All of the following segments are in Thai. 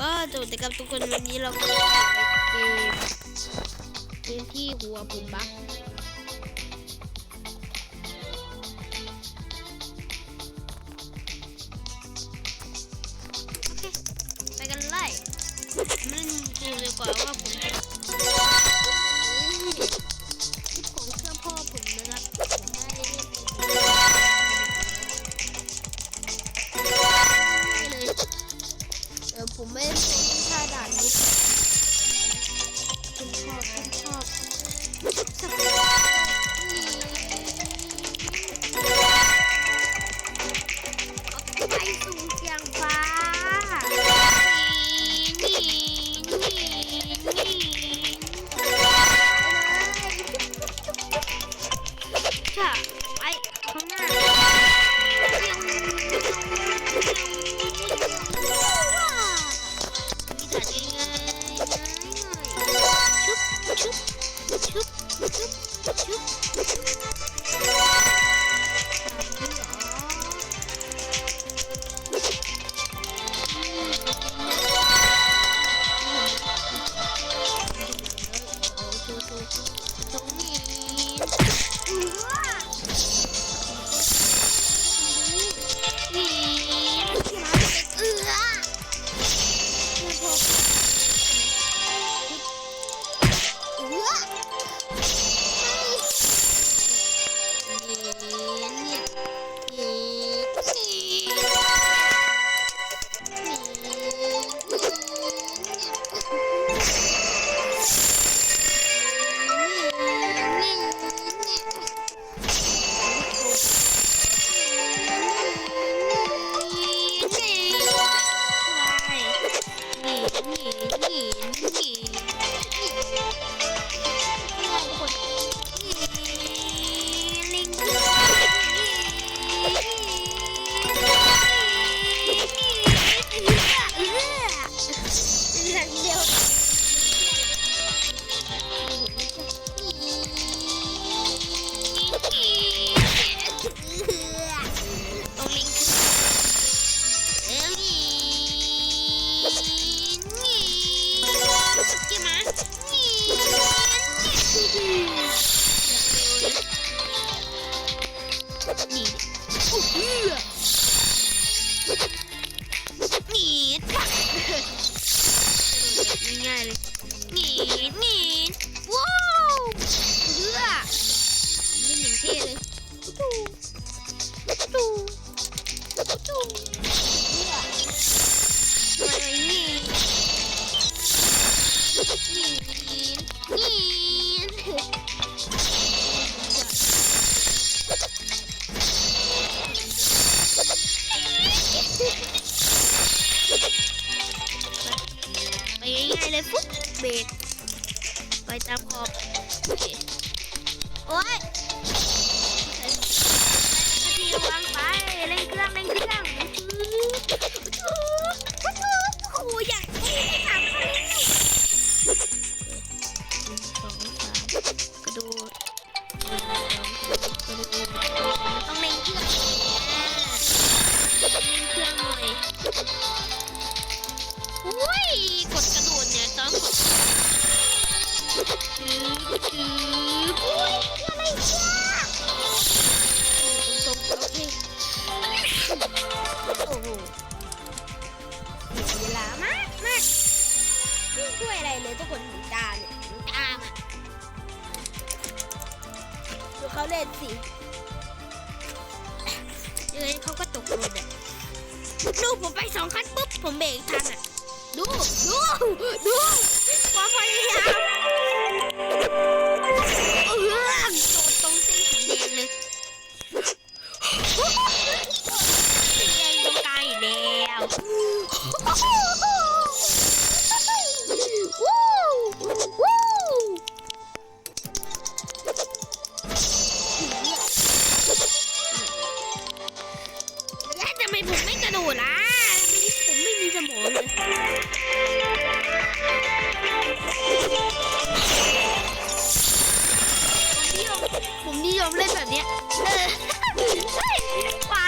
ก็จบแต่กับทุกคนวันนี้เราก็จะเกมเกมที่หัวผมบักไปกันเลยมันดูดีกว่าว่าผมจะ ง่ายเลยหนีหนีว้าวเพื่อนี่หนึ่งเท่เลย Tchum. Tchum. ตามขอบโอเคาเล่นสิยังไงเขาก็ตกลงแบบลูกผมไปสองขั้นปุ๊บผมเบรกทันอะ ดู ดู ดูำไมผมไม่กระโดดล่ะทำไมผมไม่มีสมองเลยผมนิยมผมนิยมเล่นแบบเนี้ยเออเฮ้ยปา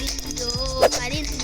ริญโยปริญ